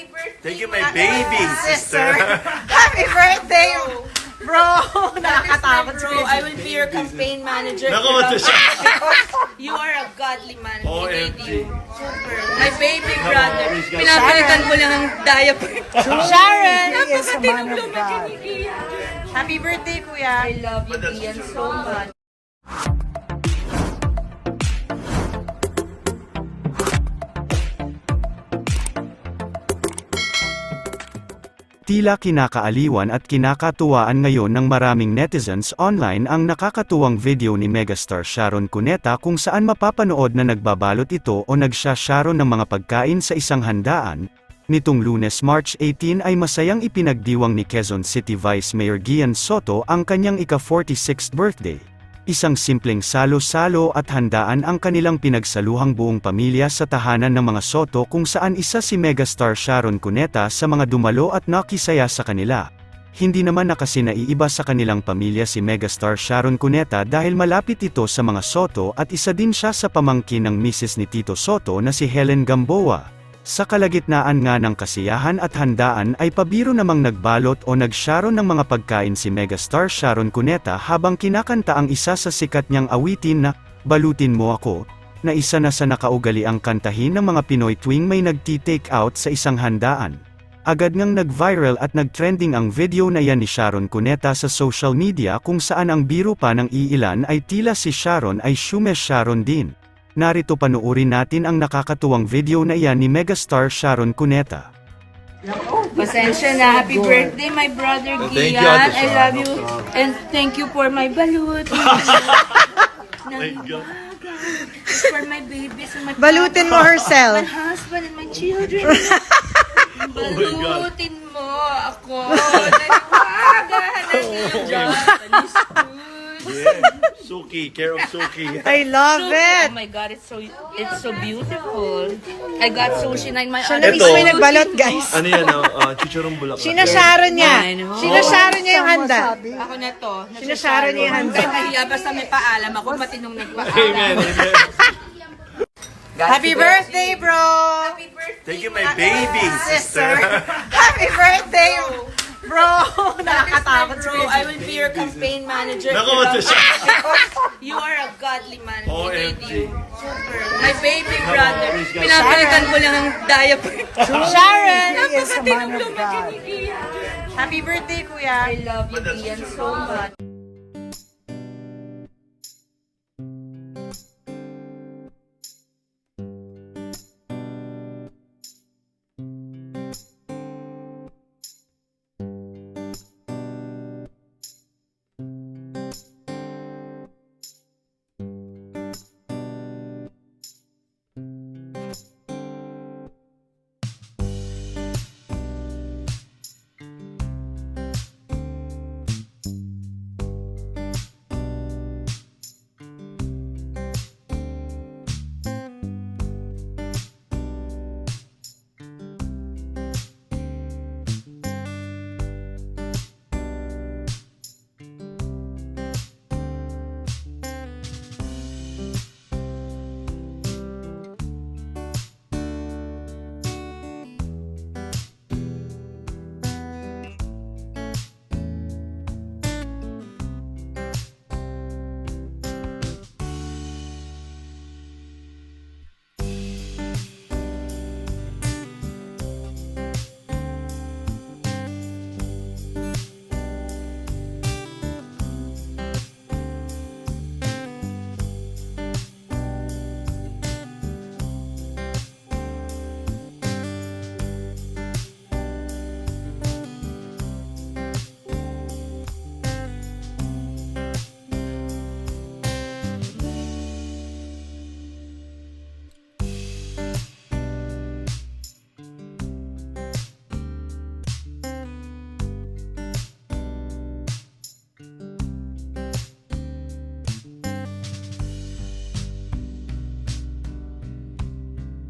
Happy birthday, Thank you, my baby sister. Happy birthday, bro! Nakakatakot Bro, I will be your campaign manager. Naku, ito siya. You are a godly man. OMG. Super. My baby brother. Pinapalitan ko lang ang diaper. Sharon! Napakatinong lumaki ni Kian. Happy birthday, kuya! I love you, Kian, so much. Tila kinakaaliwan at kinakatuwaan ngayon ng maraming netizens online ang nakakatuwang video ni megastar Sharon Cuneta kung saan mapapanood na nagbabalot ito o nagsya-Sharon ng mga pagkain sa isang handaan. Nitong lunes March 18 ay masayang ipinagdiwang ni Quezon City Vice Mayor Gian Soto ang kanyang ika-46th birthday. Isang simpleng salo-salo at handaan ang kanilang pinagsaluhang buong pamilya sa tahanan ng mga Soto kung saan isa si megastar Sharon Cuneta sa mga dumalo at nakisaya sa kanila. Hindi naman nakasinaiiba sa kanilang pamilya si megastar Sharon Cuneta dahil malapit ito sa mga Soto at isa din siya sa pamangkin ng misis ni Tito Soto na si Helen Gamboa. Sa kalagitnaan nga ng kasiyahan at handaan ay pabiro namang nagbalot o nagsharon ng mga pagkain si megastar Sharon Cuneta habang kinakanta ang isa sa sikat niyang awitin na, Balutin Mo Ako, na isa na sa nakaugali ang kantahin ng mga Pinoy tuwing may nagti-take out sa isang handaan. Agad ngang nag-viral at nag-trending ang video na yan ni Sharon Cuneta sa social media kung saan ang biro pa ng iilan ay tila si Sharon ay Shume Sharon din. Narito panuorin natin ang nakakatuwang video na iyan ni megastar Sharon Cuneta. Pasensya na. Happy birthday, my brother thank you, Gian. Ate I love you. And thank you for my balut. Thank you. for my babies and my Balutin mo my herself. husband and my children. Balutin mo ako. Iyong Japanese food. Yeah. Suki, care of Suki. I love it! Oh my God, it's so it's so beautiful. I got sushi na in my Siya other na mismo yung nagbalot, guys. Ano yan, uh, chicharong bulak. Sinasharon niya. I know. Sinasharon niya yung handa. Ako na to. Sinasaro niya yung handa. Kahit basta may paalam ako, matinong Amen, nagpaalam. amen. Happy birthday, bro! Happy birthday, Thank you, my baby sister. Happy birthday, bro! Nakakatakot Nakakatakot bro, I will be your campaign manager. Naku, ito siya. You are a godly man. OMG. My baby brother. Pinapalitan ko lang ang diaper. Sharon! Napakatinong lumaki ni Kian. Happy birthday, kuya! I love you, Kian, so much.